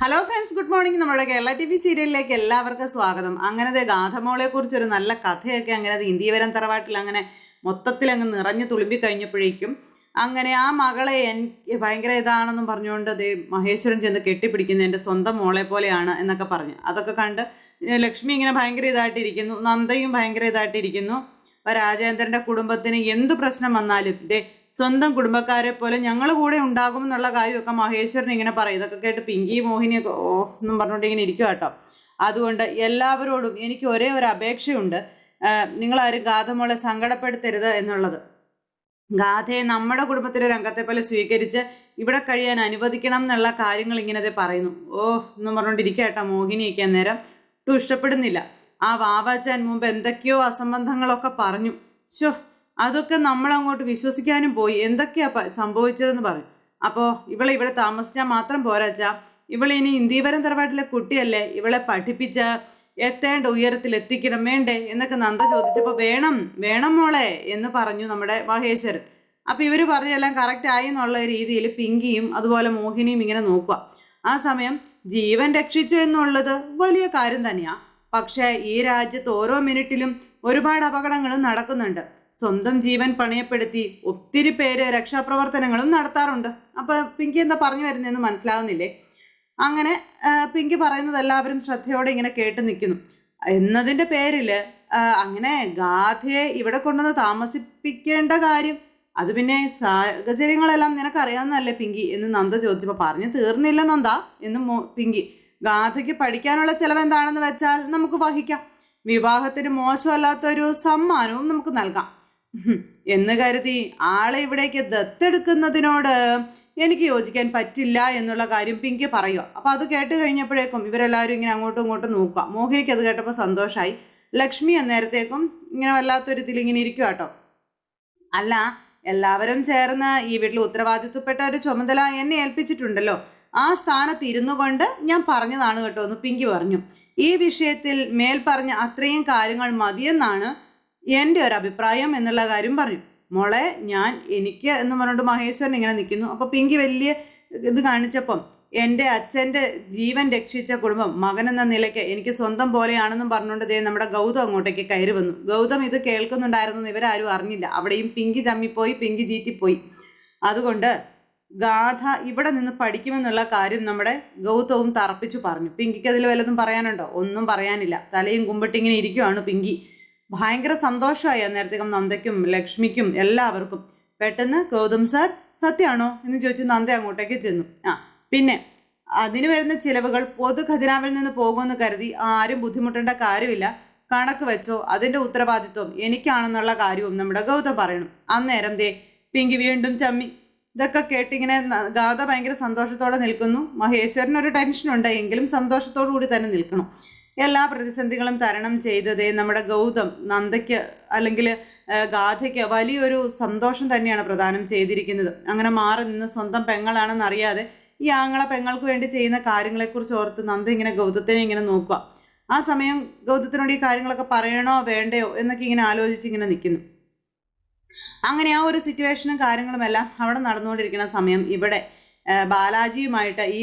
Hello friends good morning നമ്മുടെ Kerala T V സീരിയലിലേക്ക് എല്ലാവർക്കും സ്വാഗതം. അങ്ങനത്തെ ഗാഥമോളെ കുറിച്ച് ഒരു നല്ല കഥയൊക്കെ അങ്ങനെ ഇന്ത്യവരം തറവാട്ടിൽ അങ്ങനെ മൊത്തത്തിൽ അങ്ങ് നിറഞ്ഞു തുളുമ്പി കഴിഞ്ഞപ്പോഴേക്കും അങ്ങനെ ആ മകളെ എനിക്ക് ഭയങ്കര ഇതാണെന്നും പറഞ്ഞുകൊണ്ട് ദേ മഹേശ്വരൻ ചെന്ന് കെട്ടിപ്പിടിക്കുന്ന എന്റെ സ്വന്തം മോളെ പോലെയാണ് എന്നൊക്കെ പറഞ്ഞു. അതൊക്കെ കണ്ട് ലക്ഷ്മി ഇങ്ങനെ ഭയങ്കര ഇതായിട്ടിരിക്കുന്നു നന്ദയും ഭയങ്കര ഇതായിട്ടിരിക്കുന്നു. രാജേന്ദ്രന്റെ കുടുംബത്തിന് എന്ത് പ്രശ്നം വന്നാലും ദേ സ്വന്തം കുടുംബക്കാരെ പോലെ ഞങ്ങൾ കൂടെ ഉണ്ടാകും എന്നുള്ള കാര്യമൊക്കെ മഹേശ്വരൻ ഇങ്ങനെ പറയും. ഇതൊക്കെ കേട്ട് പിങ്കി മോഹിനിയൊക്കെ ഓ എന്നും പറഞ്ഞുകൊണ്ട് ഇങ്ങനെ ഇരിക്കും കേട്ടോ. അതുകൊണ്ട് എല്ലാവരോടും എനിക്ക് ഒരേ ഒരു അപേക്ഷയുണ്ട്. നിങ്ങളാരും ഗാഥമോളെ സങ്കടപ്പെടുത്തരുത് എന്നുള്ളത്. ഗാഥയെ നമ്മുടെ കുടുംബത്തിലെ രംഗത്തെ പോലെ സ്വീകരിച്ച് ഇവിടെ കഴിയാൻ അനുവദിക്കണം എന്നുള്ള കാര്യങ്ങൾ ഇങ്ങനെ പറയുന്നു. ഓ എന്നും പറഞ്ഞുകൊണ്ടിരിക്കുക കേട്ടോ മോഹിനിയൊക്കെ അന്നേരം. ഒട്ടും ഇഷ്ടപ്പെടുന്നില്ല. ആ വാവാച്ചാൻ മുമ്പ് എന്തൊക്കെയോ അസംബന്ധങ്ങളൊക്കെ പറഞ്ഞു. ശോ അതൊക്കെ നമ്മൾ അങ്ങോട്ട് വിശ്വസിക്കാനും പോയി. എന്തൊക്കെയാ സംഭവിച്ചതെന്ന് പറയും. അപ്പോ ഇവളെ ഇവിടെ താമസിച്ചാൽ മാത്രം പോരാച്ചാ. ഇവളെ ഇനി ഇന്ദീവരം തറവാട്ടിലെ കുട്ടിയല്ലേ. ഇവളെ പഠിപ്പിച്ച എത്തേണ്ട ഉയരത്തിൽ എത്തിക്കണം വേണ്ടേ? എന്നൊക്കെ നന്ദ ചോദിച്ചപ്പോ വേണം വേണം മോളെ എന്ന് പറഞ്ഞു നമ്മുടെ മഹേശ്വരൻ. അപ്പൊ ഇവർ പറഞ്ഞെല്ലാം കറക്റ്റ് ആയി എന്നുള്ള രീതിയിൽ പിങ്കിയും അതുപോലെ മോഹിനിയും ഇങ്ങനെ നോക്കുക. ആ സമയം ജീവൻ രക്ഷിച്ചു എന്നുള്ളത് വലിയ കാര്യം തന്നെയാ. പക്ഷേ ഈ രാജ്യത്ത് ഓരോ മിനിറ്റിലും ഒരുപാട് അപകടങ്ങളും നടക്കുന്നുണ്ട്. സ്വന്തം ജീവൻ പണയപ്പെടുത്തി ഒത്തിരി പേര് രക്ഷാപ്രവർത്തനങ്ങളും നടത്താറുണ്ട്. അപ്പൊ പിങ്കി എന്താ പറഞ്ഞു വരുന്നതെന്ന് മനസ്സിലാവുന്നില്ലേ? അങ്ങനെ പിങ്കി പറയുന്നത് എല്ലാവരും ശ്രദ്ധയോടെ ഇങ്ങനെ കേട്ട് നിൽക്കുന്നു. എന്നതിന്റെ പേരിൽ അങ്ങനെ ഗാഥയെ ഇവിടെ കൊണ്ടുവന്ന് താമസിപ്പിക്കേണ്ട കാര്യം അത് പിന്നെ സാഹചര്യങ്ങളെല്ലാം നിനക്ക് അറിയാവുന്നതല്ലേ പിങ്കി എന്ന് നന്ദ ചോദിച്ചപ്പോ പറഞ്ഞു തീർന്നില്ല നന്ദ എന്ന് പിങ്കി. ഗാഥയ്ക്ക് പഠിക്കാനുള്ള ചെലവ് എന്താണെന്ന് വെച്ചാൽ നമുക്ക് വഹിക്കാം. വിവാഹത്തിന് മോശമല്ലാത്തൊരു സമ്മാനവും നമുക്ക് നൽകാം. എന്ന് കരുതി ആളെ ഇവിടേക്ക് ദത്തെടുക്കുന്നതിനോട് എനിക്ക് യോജിക്കാൻ പറ്റില്ല എന്നുള്ള കാര്യം പിങ്കി പറയുക അപ്പൊ അത് കേട്ട് കഴിഞ്ഞപ്പോഴേക്കും ഇവരെല്ലാവരും ഇങ്ങനെ അങ്ങോട്ടും ഇങ്ങോട്ടും നോക്കുക. മോഹിനിക്ക് അത് കേട്ടപ്പോൾ സന്തോഷമായി ലക്ഷ്മി അന്നേരത്തേക്കും ഇങ്ങനെ വല്ലാത്തൊരു ഇതിൽ ഇങ്ങനെ ഇരിക്കുക കേട്ടോ അല്ല എല്ലാവരും ചേർന്ന് ഈ വീട്ടിൽ ഉത്തരവാദിത്വപ്പെട്ട ഒരു ചുമതല എന്നെ ഏൽപ്പിച്ചിട്ടുണ്ടല്ലോ. ആ സ്ഥാനത്ത് ഇരുന്നു കൊണ്ട് ഞാൻ പറഞ്ഞതാണ് കേട്ടോ എന്ന് പിങ്കി പറഞ്ഞു. ഈ വിഷയത്തിൽ മേൽ പറഞ്ഞ അത്രയും കാര്യങ്ങൾ മതിയെന്നാണ് എന്റെ ഒരു അഭിപ്രായം എന്നുള്ള കാര്യം പറഞ്ഞു മോളെ ഞാൻ എനിക്ക് എന്ന് പറഞ്ഞുകൊണ്ട് മഹേശ്വരൻ ഇങ്ങനെ നിൽക്കുന്നു. അപ്പോൾ പിങ്കി വലിയ ഇത് കാണിച്ചപ്പം എന്റെ അച്ഛന്റെ ജീവൻ രക്ഷിച്ച കുടുംബം മകൻ എന്ന നിലയ്ക്ക് എനിക്ക് സ്വന്തം പോലെയാണെന്നും പറഞ്ഞുകൊണ്ട് ദേ നമ്മുടെ ഗൗതം അങ്ങോട്ടേക്ക് കയറി വന്നു. ഗൗതം ഇത് കേൾക്കുന്നുണ്ടായിരുന്നു ഇവരാരും അറിഞ്ഞില്ല. അവിടെയും പിങ്കി ചമ്മിപ്പോയി പിങ്കി ചീറ്റിപ്പോയി. അതുകൊണ്ട് ഗാഥ ഇവിടെ നിന്ന് പഠിക്കുമെന്നുള്ള കാര്യം നമ്മുടെ ഗൗതവും തറപ്പിച്ചു പറഞ്ഞു. പിങ്കിക്ക് അതിൽ വല്ലതും പറയാനുണ്ടോ? ഒന്നും പറയാനില്ല. തലയും കുമ്പിട്ടിങ്ങനെ ഇരിക്കുവാണ് പിങ്കി. ഭയങ്കര സന്തോഷമായി അന്നേരത്തേക്കും നന്ദയ്ക്കും ലക്ഷ്മിക്കും എല്ലാവർക്കും. പെട്ടെന്ന് ഗൗതം സാർ സത്യമാണോ എന്ന് ചോദിച്ച് നന്ദ അങ്ങോട്ടേക്ക് ചെന്നു. ആ പിന്നെ അതിന് വരുന്ന ചിലവുകൾ പൊതു ഖജനാവിൽ നിന്ന് പോകുമെന്ന് കരുതി ആരും ബുദ്ധിമുട്ടേണ്ട കാര്യമില്ല. കണക്ക് വെച്ചോ അതിന്റെ ഉത്തരവാദിത്വം എനിക്കാണെന്നുള്ള കാര്യവും നമ്മുടെ ഗൗതം പറയണം. അന്നേരം ദേ പിങ്കി വീണ്ടും ചമ്മി. ഇതൊക്കെ കേട്ടിങ്ങനെ ഗാഥ ഭയങ്കര സന്തോഷത്തോടെ നിൽക്കുന്നു. മഹേശ്വരൻ ഒരു ടെൻഷൻ ഉണ്ട് എങ്കിലും സന്തോഷത്തോടു കൂടി തന്നെ നിൽക്കണം. എല്ലാ പ്രതിസന്ധികളും തരണം ചെയ്തതേ നമ്മുടെ ഗൗതം നന്ദയ്ക്ക് അല്ലെങ്കിൽ ഗാഥയ്ക്ക് വലിയൊരു സന്തോഷം തന്നെയാണ് പ്രദാനം ചെയ്തിരിക്കുന്നത്. അങ്ങനെ മാറി നിന്ന് സ്വന്തം പെങ്ങളാണെന്ന് അറിയാതെ ഈ ആങ്ങളെ പെങ്ങൾക്ക് വേണ്ടി ചെയ്യുന്ന കാര്യങ്ങളെക്കുറിച്ച് ഓർത്ത് നന്ദ ഇങ്ങനെ ഗൗതത്തിനെ ഇങ്ങനെ നോക്കുക. ആ സമയം ഗൗതത്തിനോട് ഈ കാര്യങ്ങളൊക്കെ പറയണോ വേണ്ടയോ എന്നൊക്കെ ഇങ്ങനെ ആലോചിച്ച് ഇങ്ങനെ നിൽക്കുന്നു. അങ്ങനെ ആ ഒരു സിറ്റുവേഷനും കാര്യങ്ങളുമെല്ലാം അവിടെ നടന്നുകൊണ്ടിരിക്കുന്ന സമയം ഇവിടെ ബാലാജിയുമായിട്ട് ഈ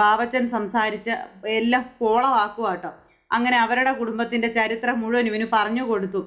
വാവച്ചൻ സംസാരിച്ച് എല്ലാം കോളമാക്കുക കേട്ടോ അങ്ങനെ അവരുടെ കുടുംബത്തിന്റെ ചരിത്രം മുഴുവൻ ഇവന് പറഞ്ഞു കൊടുത്തു.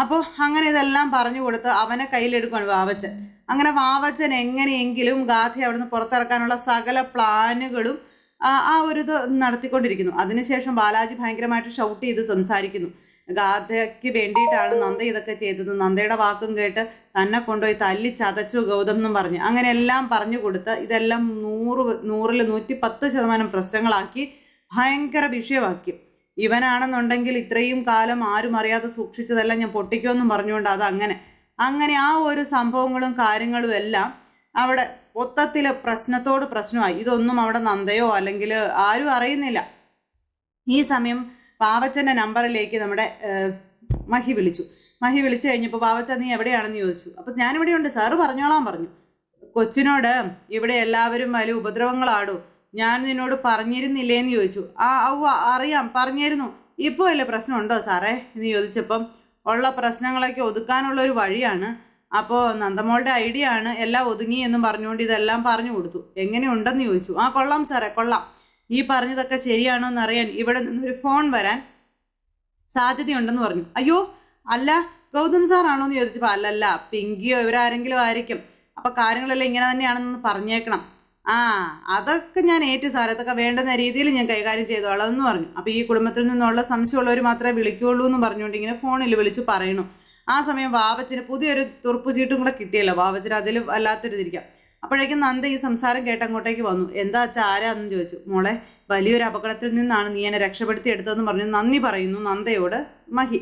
അപ്പോൾ അങ്ങനെ ഇതെല്ലാം പറഞ്ഞു കൊടുത്ത് അവനെ കയ്യിലെടുക്കുകയാണ് വാവച്ചൻ. അങ്ങനെ വാവച്ചൻ എങ്ങനെയെങ്കിലും ഗാഥയെ അവിടുന്ന് പുറത്തിറക്കാനുള്ള സകല പ്ലാനുകളും ആ ഒരു ഇത് നടത്തിക്കൊണ്ടിരിക്കുന്നു. അതിനുശേഷം ബാലാജി ഭയങ്കരമായിട്ട് ഷൗട്ട് ചെയ്ത് സംസാരിക്കുന്നു. ഗാഥയ്ക്ക് വേണ്ടിയിട്ടാണ് നന്ദ ഇതൊക്കെ ചെയ്തത്. നന്ദയുടെ വാക്കും കേട്ട് തന്നെ കൊണ്ടുപോയി തല്ലി ചതച്ചു ഗൗതം എന്നും പറഞ്ഞു. അങ്ങനെ എല്ലാം പറഞ്ഞു കൊടുത്ത് ഇതെല്ലാം നൂറ് നൂറിൽ നൂറ്റി പത്ത് ശതമാനം പ്രശ്നങ്ങളാക്കി ഭയങ്കര വിഷയമാക്കി. ഇവനാണെന്നുണ്ടെങ്കിൽ ഇത്രയും കാലം ആരും അറിയാതെ സൂക്ഷിച്ചതെല്ലാം ഞാൻ പൊട്ടിക്കുമെന്നും പറഞ്ഞുകൊണ്ട് അത് അങ്ങനെ അങ്ങനെ ആ ഒരു സംഭവങ്ങളും കാര്യങ്ങളും എല്ലാം അവിടെ മൊത്തത്തിൽ പ്രശ്നത്തോട് പ്രശ്നമായി. ഇതൊന്നും അവിടെ നന്ദയോ അല്ലെങ്കിൽ ആരും അറിയുന്നില്ല. ഈ സമയം പാവച്ചന്റെ നമ്പറിലേക്ക് നമ്മുടെ മഹി വിളിച്ചു. മഹി വിളിച്ചു കഴിഞ്ഞപ്പോൾ പാവച്ച നീ എവിടെയാണെന്ന് ചോദിച്ചു. അപ്പോൾ ഞാൻ ഇവിടെയുണ്ട് സാറ് പറഞ്ഞോളാൻ പറഞ്ഞു. കൊച്ചിനോട് ഇവിടെ എല്ലാവരും വലിയ ഉപദ്രവങ്ങളാടോ. ഞാൻ നിന്നോട് പറഞ്ഞിരുന്നില്ലേന്ന് ചോദിച്ചു. ആ ഔ അറിയാം പറഞ്ഞിരുന്നു. ഇപ്പോൾ പ്രശ്നം പ്രശ്നമുണ്ടോ സാറേ? എന്ന് ചോദിച്ചപ്പം ഉള്ള പ്രശ്നങ്ങളൊക്കെ ഒതുക്കാനുള്ള ഒരു വഴിയാണ്. അപ്പോൾ നന്ദമോളുടെ ഐഡിയ ആണ് എല്ലാം ഒതുങ്ങി എന്നും പറഞ്ഞുകൊണ്ട് ഇതെല്ലാം പറഞ്ഞു കൊടുത്തു. എങ്ങനെയുണ്ടെന്ന് ചോദിച്ചു. ആ കൊള്ളാം സാറേ കൊള്ളാം. ഈ പറഞ്ഞതൊക്കെ ശരിയാണോ എന്നറിയാൻ ഇവിടെ നിന്നൊരു ഫോൺ വരാൻ സാധ്യതയുണ്ടെന്ന് പറഞ്ഞു. അയ്യോ അല്ല ഗൗതം സാറാണോ എന്ന് ചോദിച്ചപ്പോൾ അല്ലല്ല പിങ്കിയോ ഇവരാരെങ്കിലും ആയിരിക്കും. അപ്പോൾ കാര്യങ്ങളെല്ലാം ഇങ്ങനെ തന്നെയാണെന്ന് പറഞ്ഞേക്കണം. ആ അതൊക്കെ ഞാൻ ഏറ്റു സാർ അതൊക്കെ വേണ്ടുന്ന രീതിയിൽ ഞാൻ കൈകാര്യം ചെയ്തോളാം എന്ന് പറഞ്ഞു. അപ്പോൾ ഈ കുടുംബത്തിൽ നിന്നുള്ള സംശയമുള്ളവർ മാത്രമേ വിളിക്കുള്ളൂ എന്ന് പറഞ്ഞുകൊണ്ട് ഇങ്ങനെ ഫോണിൽ വിളിച്ചു പറയണു ആ സമയം വാവച്ചന് പുതിയൊരു തുറപ്പ് ചീട്ടും കൂടെ കിട്ടിയല്ലോ. വാവച്ചന് അതിൽ വല്ലാത്തൊരു തിരിക്കാം അപ്പോഴേക്കും നന്ദ ഈ സംസാരം കേട്ട് അങ്ങോട്ടേക്ക് വന്നു. എന്താ അച്ഛാ ആരാന്ന് ചോദിച്ചു. മോളെ വലിയൊരു അപകടത്തിൽ നിന്നാണ് നീ എന്നെ രക്ഷപ്പെടുത്തി എടുത്തതെന്ന് പറഞ്ഞു. നന്ദി പറയുന്നു. നന്ദയോട് മഹി.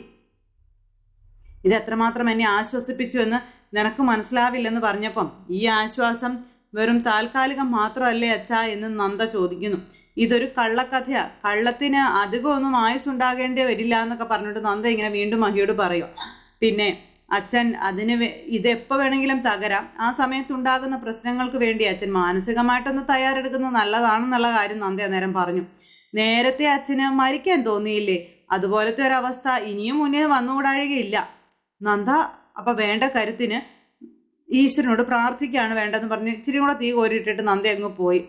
ഇത് എത്രമാത്രം എന്നെ ആശ്വസിപ്പിച്ചു എന്ന് നിനക്ക് മനസ്സിലാവില്ലെന്ന് പറഞ്ഞപ്പം ഈ ആശ്വാസം വെറും താൽക്കാലികം മാത്രമല്ലേ അച്ഛാ എന്ന് നന്ദ ചോദിക്കുന്നു. ഇതൊരു കള്ളക്കഥയാ. കള്ളത്തിന് അധികമൊന്നും ആയുസ്സുണ്ടാകേണ്ടി വരില്ല എന്നൊക്കെ പറഞ്ഞിട്ട് നന്ദ ഇങ്ങനെ വീണ്ടും മഹിയോട് പറയും പിന്നെ അച്ഛൻ അതിന് വേ- ഇത് എപ്പോ വേണമെങ്കിലും തകരാം. ആ സമയത്തുണ്ടാകുന്ന പ്രശ്നങ്ങൾക്ക് വേണ്ടി അച്ഛൻ മാനസികമായിട്ടൊന്ന് തയ്യാറെടുക്കുന്നത് നല്ലതാണെന്നുള്ള കാര്യം നന്ദി അന്നേരം പറഞ്ഞു. നേരത്തെ അച്ഛന് മരിക്കാൻ തോന്നിയില്ലേ? അതുപോലത്തെ ഒരു അവസ്ഥ ഇനിയും മുന്നേ വന്നുകൂടാഴുകയില്ല നന്ദ അപ്പൊ വേണ്ട കരുത്തിന് ഈശ്വരനോട് പ്രാർത്ഥിക്കുകയാണ് വേണ്ടതെന്ന് പറഞ്ഞ് ഇച്ചിരി കൂടെ തീ കോരിയിട്ടിട്ട് നന്ദ അങ്ങ് പോയി.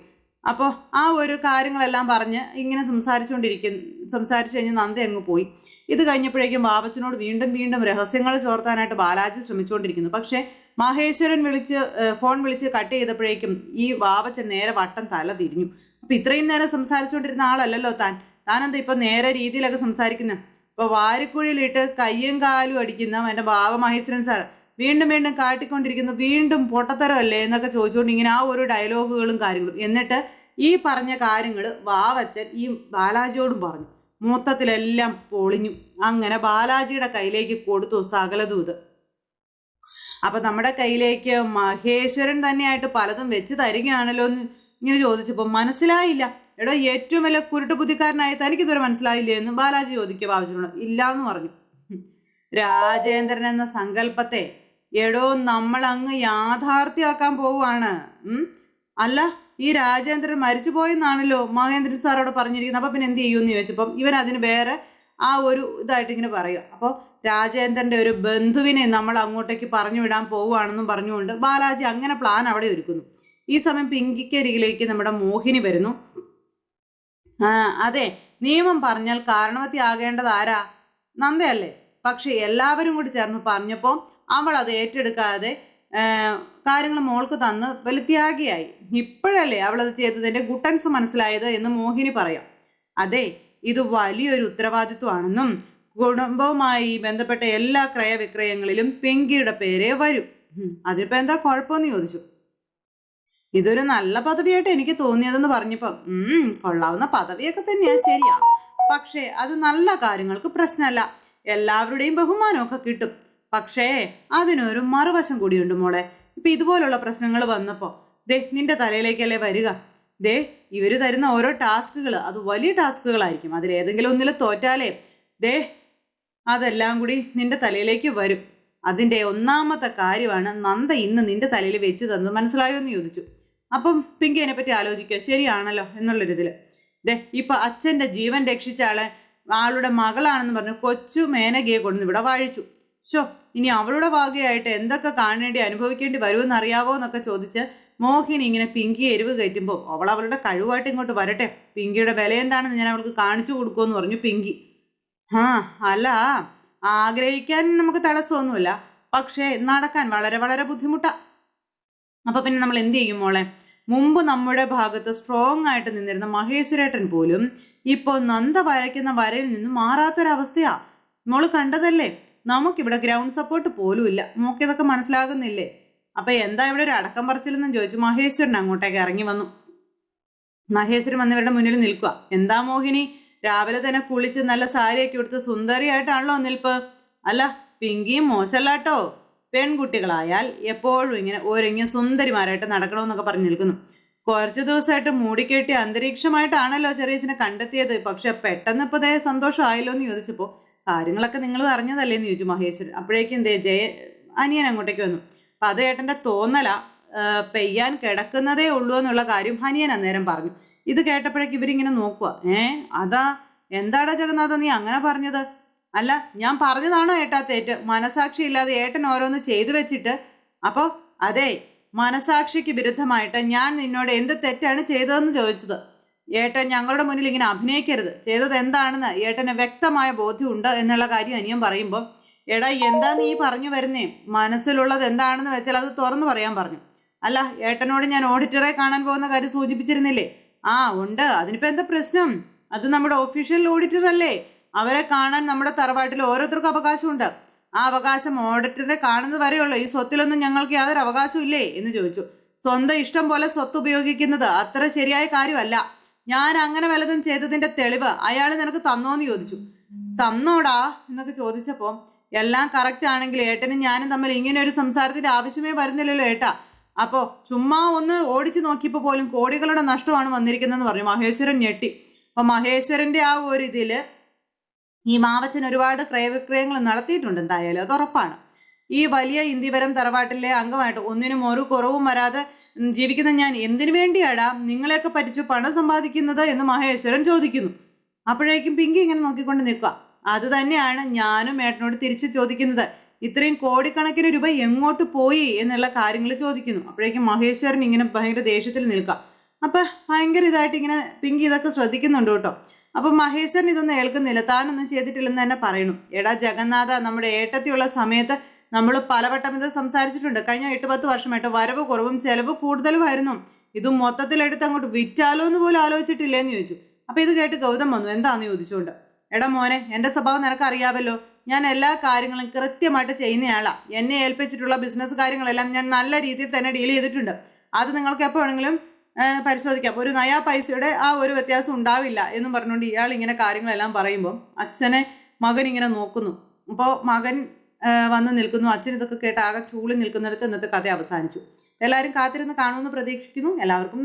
അപ്പോൾ ആ ഒരു കാര്യങ്ങളെല്ലാം പറഞ്ഞ് ഇങ്ങനെ സംസാരിച്ചുകൊണ്ടിരിക്കുന്നു സംസാരിച്ചു കഴിഞ്ഞ് നന്ദ അങ്ങ് പോയി. ഇത് കഴിഞ്ഞപ്പോഴേക്കും ബാബച്ചനോട് വീണ്ടും വീണ്ടും രഹസ്യങ്ങൾ ചോർത്താനായിട്ട് ബാലാജി ശ്രമിച്ചുകൊണ്ടിരിക്കുന്നു. പക്ഷേ മഹേശ്വരൻ വിളിച്ച് ഫോൺ വിളിച്ച് കട്ട് ചെയ്തപ്പോഴേക്കും ഈ വാവച്ചൻ നേരെ വട്ടം തല തിരിഞ്ഞു. അപ്പൊ ഇത്രയും നേരം സംസാരിച്ചുകൊണ്ടിരുന്ന ആളല്ലല്ലോ താൻ. എന്താ ഇപ്പൊ നേരെ രീതിയിലൊക്കെ സംസാരിക്കുന്ന? ഇപ്പൊ വാരിക്കുഴിയിലിട്ട് കയ്യും കാലും അടിക്കുന്ന എന്റെ ബാബ മഹേശ്വരൻ സാർ വീണ്ടും വീണ്ടും കാട്ടിക്കൊണ്ടിരിക്കുന്നു. വീണ്ടും പൊട്ടത്തരമല്ലേ എന്നൊക്കെ ചോദിച്ചുകൊണ്ട് ഇങ്ങനെ ആ ഒരു ഡയലോഗുകളും കാര്യങ്ങളും. എന്നിട്ട് ഈ പറഞ്ഞ കാര്യങ്ങൾ വാവച്ചൻ ഈ ബാലാജിയോടും പറഞ്ഞു. മൊത്തത്തിലെല്ലാം പൊളിഞ്ഞു. അങ്ങനെ ബാലാജിയുടെ കയ്യിലേക്ക് കൊടുത്തു സകലദൂത്. അപ്പൊ നമ്മുടെ കയ്യിലേക്ക് മഹേശ്വരൻ തന്നെയായിട്ട് പലതും വെച്ച് തരികയാണല്ലോ എന്ന് ഇങ്ങനെ ചോദിച്ചപ്പോ മനസ്സിലായില്ല. എടോ ഏറ്റവും വലിയ കുരുട്ട് ബുദ്ധിക്കാരനായ തനിക്ക് ഇതുവരെ മനസ്സിലായില്ലേ എന്ന് ബാലാജി ചോദിക്കുക ബാബുജിനോട്. ഇല്ല എന്ന് പറഞ്ഞു. രാജേന്ദ്രൻ എന്ന സങ്കല്പത്തെ എടോ നമ്മൾ അങ്ങ് യാഥാർത്ഥ്യമാക്കാൻ പോവുകയാണ്. അല്ല ഈ രാജേന്ദ്രൻ മരിച്ചു പോയെന്നാണല്ലോ മഹേന്ദ്രൻ സാറോട് പറഞ്ഞിരിക്കുന്നത്. അപ്പൊ പിന്നെ എന്ത് ചെയ്യുമെന്ന് ചോദിച്ചപ്പം ഇവൻ അതിന് വേറെ ആ ഒരു ഇതായിട്ട് ഇങ്ങനെ പറയുക. അപ്പോൾ രാജേന്ദ്രന്റെ ഒരു ബന്ധുവിനെ നമ്മൾ അങ്ങോട്ടേക്ക് പറഞ്ഞു വിടാൻ പോവുകയാണെന്നും പറഞ്ഞുകൊണ്ട് ബാലാജി അങ്ങനെ പ്ലാൻ അവിടെ ഒരുക്കുന്നു. ഈ സമയം പിങ്കിക്കരികിലേക്ക് നമ്മുടെ മോഹിനി വരുന്നു. ആ അതെ നിയമം പറഞ്ഞാൽ കാരണവത്തി ആകേണ്ടത് ആരാ? നന്ദയല്ലേ? പക്ഷെ എല്ലാവരും കൂടി ചേർന്ന് പറഞ്ഞപ്പോൾ അവൾ അത് ഏറ്റെടുക്കാതെ കാര്യങ്ങൾ മോൾക്ക് തന്ന് വലിയ ത്യാഗിയായി ഇപ്പോഴല്ലേ അവൾ അത് ചെയ്തതിന്റെ ഗുട്ടൻസ് മനസ്സിലായത് എന്ന് മോഹിനി പറയാം. അതെ ഇത് വലിയൊരു ഉത്തരവാദിത്വമാണെന്നും കുടുംബവുമായി ബന്ധപ്പെട്ട എല്ലാ ക്രയവിക്രയങ്ങളിലും പിങ്കിയുടെ പേരേ വരും. അതിപ്പോ എന്താ കുഴപ്പമെന്ന് ചോദിച്ചു. ഇതൊരു നല്ല പദവിയായിട്ട് എനിക്ക് തോന്നിയതെന്ന് പറഞ്ഞപ്പോൾ ഉം കൊള്ളാവുന്ന പദവിയൊക്കെ തന്നെയാ ശരിയാ. പക്ഷേ അത് നല്ല കാര്യങ്ങൾക്ക് പ്രശ്നമല്ല. എല്ലാവരുടെയും ബഹുമാനമൊക്കെ കിട്ടും. പക്ഷേ അതിനൊരു മറുവശം കൂടിയുണ്ട് മോളെ. ഇപ്പൊ ഇതുപോലുള്ള പ്രശ്നങ്ങൾ വന്നപ്പോ ദേ നിന്റെ തലയിലേക്കല്ലേ വരിക? ദേ ഇവർ തരുന്ന ഓരോ ടാസ്കുകൾ അത് വലിയ ടാസ്കുകളായിരിക്കും. അതിൽ ഏതെങ്കിലും ഒന്നിൽ തോറ്റാലേ ദേ അതെല്ലാം കൂടി നിന്റെ തലയിലേക്ക് വരും. അതിന്റെ ഒന്നാമത്തെ കാര്യമാണ് നന്ദ ഇന്ന് നിന്റെ തലയിൽ വെച്ച് തന്നത് മനസ്സിലായോ എന്ന് ചോദിച്ചു. അപ്പം പിങ്കി അതിനെ പറ്റി ആലോചിക്കുക. ശരിയാണല്ലോ എന്നുള്ളൊരിതിൽ ദേ ഇപ്പൊ അച്ഛന്റെ ജീവൻ രക്ഷിച്ച ആളെ ആളുടെ മകളാണെന്ന് പറഞ്ഞ് കൊച്ചു മേനകയെ കൊണ്ടുവന്ന് ഇവിടെ വാഴിച്ചു. ഷോ ഇനി അവളുടെ ഭാഗ്യമായിട്ട് എന്തൊക്കെ കാണേണ്ടി അനുഭവിക്കേണ്ടി വരുമെന്ന് അറിയാവോ എന്നൊക്കെ ചോദിച്ച് മോഹിനി ഇങ്ങനെ പിങ്കി എരിവ് കയറ്റുമ്പോൾ അവൾ അവളുടെ കഴിവായിട്ട് ഇങ്ങോട്ട് വരട്ടെ. പിങ്കിയുടെ വില എന്താണെന്ന് ഞാൻ അവൾക്ക് കാണിച്ചു കൊടുക്കുമെന്ന് പറഞ്ഞു പിങ്കി. ആ അല്ല ആഗ്രഹിക്കാൻ നമുക്ക് തടസ്സമൊന്നുമില്ല. പക്ഷേ നടക്കാൻ വളരെ വളരെ ബുദ്ധിമുട്ടാ. അപ്പൊ പിന്നെ നമ്മൾ എന്ത് ചെയ്യും മോളെ? മുമ്പ് നമ്മുടെ ഭാഗത്ത് സ്ട്രോങ് ആയിട്ട് നിന്നിരുന്ന മഹേശ്വരേട്ടൻ പോലും ഇപ്പോൾ നന്ദ വരയ്ക്കുന്ന വരയിൽ നിന്ന് മാറാത്തൊരവസ്ഥയാ. മോൾ കണ്ടതല്ലേ? നമുക്കിവിടെ ഗ്രൗണ്ട് സപ്പോർട്ട് പോലും ഇല്ല. നോക്കിയതൊക്കെ മനസ്സിലാകുന്നില്ലേ? അപ്പൊ എന്താ ഇവിടെ ഒരു അടക്കം പറച്ചിലെന്നും ചോദിച്ചു. മഹേശ്വരൻ അങ്ങോട്ടേക്ക് ഇറങ്ങി വന്നു. മഹേശ്വരൻ വന്ന് ഇവരുടെ മുന്നിൽ നിൽക്കുക എന്താ മോഹിനി? രാവിലെ തന്നെ കുളിച്ച് നല്ല സാരിയൊക്കെ എടുത്ത് സുന്ദരിയായിട്ടാണല്ലോ നിൽപ്പ്. അല്ല പിങ്കിയും മോശമല്ലാട്ടോ? പെൺകുട്ടികളായാൽ എപ്പോഴും ഇങ്ങനെ ഒരുങ്ങിയ സുന്ദരിമാരായിട്ട് നടക്കണമെന്നൊക്കെ പറഞ്ഞു നിൽക്കുന്നു. കുറച്ച് ദിവസമായിട്ട് മൂടിക്കെട്ടി അന്തരീക്ഷമായിട്ടാണല്ലോ ചെറിയച്ഛനെ കണ്ടെത്തിയത്. പക്ഷെ പെട്ടെന്ന് ഇപ്പൊ ദേ സന്തോഷമായല്ലോ എന്ന് ചോദിച്ചപ്പോ കാര്യങ്ങളൊക്കെ നിങ്ങൾ അറിഞ്ഞതല്ലേ എന്ന് ചോദിച്ചു മഹേശ്വരൻ. അപ്പോഴേക്കും ദേ ജയ അനിയൻ അങ്ങോട്ടേക്ക് വന്നു. അപ്പൊ അത് ഏട്ടന്റെ തോന്നല പെയ്യാൻ കിടക്കുന്നതേ ഉള്ളൂ എന്നുള്ള കാര്യം ഹനിയൻ അന്നേരം പറഞ്ഞു. ഇത് കേട്ടപ്പോഴേക്ക് ഇവരിങ്ങനെ നോക്കുക ഏ അതാ എന്താടാ ജഗന്നാഥ നീ അങ്ങനെ പറഞ്ഞത്? അല്ല ഞാൻ പറഞ്ഞതാണോ ഏട്ടാ തേറ്റ്? മനസാക്ഷി ഇല്ലാതെ ഏട്ടൻ ഓരോന്ന് ചെയ്തു വെച്ചിട്ട്. അപ്പോ അതെ മനസാക്ഷിക്ക് വിരുദ്ധമായിട്ട് ഞാൻ നിന്നോട് എന്ത് തെറ്റാണ് ചെയ്തതെന്ന് ചോദിച്ചത്. ഏട്ടൻ ഞങ്ങളുടെ മുന്നിൽ ഇങ്ങനെ അഭിനയിക്കരുത്. ചെയ്തത് എന്താണെന്ന് ഏട്ടന് വ്യക്തമായ ബോധ്യമുണ്ട് എന്നുള്ള കാര്യം അനിയൻ പറയുമ്പോൾ എടാ എന്താ നീ പറഞ്ഞു വരുന്നേ? മനസ്സിലുള്ളത് എന്താണെന്ന് വെച്ചാൽ അത് തുറന്നു പറയാൻ പറഞ്ഞു. അല്ല ഏട്ടനോട് ഞാൻ ഓഡിറ്ററെ കാണാൻ പോകുന്ന കാര്യം സൂചിപ്പിച്ചിരുന്നില്ലേ? ആ ഉണ്ട്. അതിനിപ്പോ എന്താ പ്രശ്നം? അത് നമ്മുടെ ഒഫീഷ്യൽ ഓഡിറ്റർ അല്ലേ? അവരെ കാണാൻ നമ്മുടെ തറവാട്ടിൽ ഓരോരുത്തർക്കും അവകാശമുണ്ട്. ആ അവകാശം ഓഡിറ്ററെ കാണുന്നത് വരെയുള്ളൂ. ഈ സ്വത്തിലൊന്നും ഞങ്ങൾക്ക് യാതൊരു അവകാശവും ഇല്ലേ? എന്ന് ചോദിച്ചു. സ്വന്തം ഇഷ്ടം പോലെ സ്വത്ത് ഉപയോഗിക്കുന്നത് അത്ര ശരിയായ കാര്യമല്ല. ഞാൻ അങ്ങനെ വല്ലതും ചെയ്തതിന്റെ തെളിവ് അയാൾ നിനക്ക് തന്നോന്ന് ചോദിച്ചു. തന്നോടാ എന്നൊക്കെ ചോദിച്ചപ്പോൾ എല്ലാം കറക്റ്റ് ആണെങ്കിൽ ഏട്ടനും ഞാനും തമ്മിൽ ഇങ്ങനെ ഒരു സംസാരത്തിന്റെ ആവശ്യമേ വരുന്നില്ലല്ലോ ഏട്ടാ. അപ്പോ ചുമ്മാ ഒന്ന് ഓടിച്ചു നോക്കിയപ്പോൾ പോലും കോടികളുടെ നഷ്ടമാണ് വന്നിരിക്കുന്നതെന്ന് പറഞ്ഞു. മഹേശ്വരൻ ഞെട്ടി. അപ്പൊ മഹേശ്വരന്റെ ആ ഒരു ഇതിൽ ഈ മാവച്ചൻ ഒരുപാട് ക്രയവിക്രയങ്ങൾ നടത്തിയിട്ടുണ്ട് എന്തായാലും അത് ഉറപ്പാണ്. ഈ വലിയ ഇന്ദിവരം തറവാട്ടിലെ അംഗമായിട്ട് ഒന്നിനും ഒരു കുറവും വരാതെ ജീവിക്കുന്ന ഞാൻ എന്തിനു വേണ്ടിയാടാ നിങ്ങളെയൊക്കെ പറ്റിച്ചു പണം സമ്പാദിക്കുന്നത് എന്ന് മഹേശ്വരൻ ചോദിക്കുന്നു. അപ്പോഴേക്കും പിങ്കി ഇങ്ങനെ നോക്കിക്കൊണ്ട് നിൽക്കുക. അത് തന്നെയാണ് ഞാനും ഏട്ടനോട് തിരിച്ചു ചോദിക്കുന്നത്. ഇത്രയും കോടിക്കണക്കിന് രൂപ എങ്ങോട്ട് പോയി എന്നുള്ള കാര്യങ്ങൾ ചോദിക്കുന്നു. അപ്പോഴേക്കും മഹേശ്വരൻ ഇങ്ങനെ ഭയങ്കര ദേഷ്യത്തിൽ നിൽക്കുക. അപ്പൊ ഭയങ്കര ഇതായിട്ട് ഇങ്ങനെ പിങ്കി ഇതൊക്കെ ശ്രദ്ധിക്കുന്നുണ്ട് കേട്ടോ. അപ്പൊ മഹേശ്വരൻ ഇതൊന്നും ഏൽക്കുന്നില്ല. താനൊന്നും ചെയ്തിട്ടില്ലെന്ന് തന്നെ പറയുന്നു. എടാ ജഗന്നാഥ നമ്മുടെ ഏട്ടത്തിയുള്ള സമയത്ത് നമ്മൾ പലവട്ടം ഇത് സംസാരിച്ചിട്ടുണ്ട്. കഴിഞ്ഞ എട്ട് പത്ത് വർഷമായിട്ട് വരവ് കുറവും ചെലവ് കൂടുതലുമായിരുന്നു. ഇത് മൊത്തത്തിലെടുത്ത് അങ്ങോട്ട് വിറ്റാലോ എന്ന് പോലും ആലോചിച്ചിട്ടില്ലേന്ന് ചോദിച്ചു. അപ്പൊ ഇത് കേട്ട് ഗൗതം വന്നു. എന്താന്ന് ചോദിച്ചുകൊണ്ട് എടാ മോനെ എന്റെ സ്വഭാവം നിനക്ക് അറിയാമല്ലോ ഞാൻ എല്ലാ കാര്യങ്ങളും കൃത്യമായിട്ട് ചെയ്യുന്നയാളാ. എന്നെ ഏൽപ്പിച്ചിട്ടുള്ള ബിസിനസ് കാര്യങ്ങളെല്ലാം ഞാൻ നല്ല രീതിയിൽ തന്നെ ഡീൽ ചെയ്തിട്ടുണ്ട്. അത് നിങ്ങൾക്ക് എപ്പോ വേണമെങ്കിലും പരിശോധിക്കാം. ഒരു നയാ പൈസയുടെ ആ ഒരു വ്യത്യാസം ഉണ്ടാവില്ല എന്ന് പറഞ്ഞുകൊണ്ട് ഇയാൾ ഇങ്ങനെ കാര്യങ്ങളെല്ലാം പറയുമ്പോൾ അച്ഛനെ മകൻ ഇങ്ങനെ നോക്കുന്നു. അപ്പോൾ മകൻ വന്ന് നിൽക്കുന്നു. അച്ഛൻ ഇതൊക്കെ കേട്ട് ആകെ ചൂളി നിൽക്കുന്നിടത്ത് ഇന്നത്തെ കഥ അവസാനിച്ചു. എല്ലാവരും കാത്തിരുന്ന് കാണുമെന്ന് പ്രതീക്ഷിക്കുന്നു. എല്ലാവർക്കും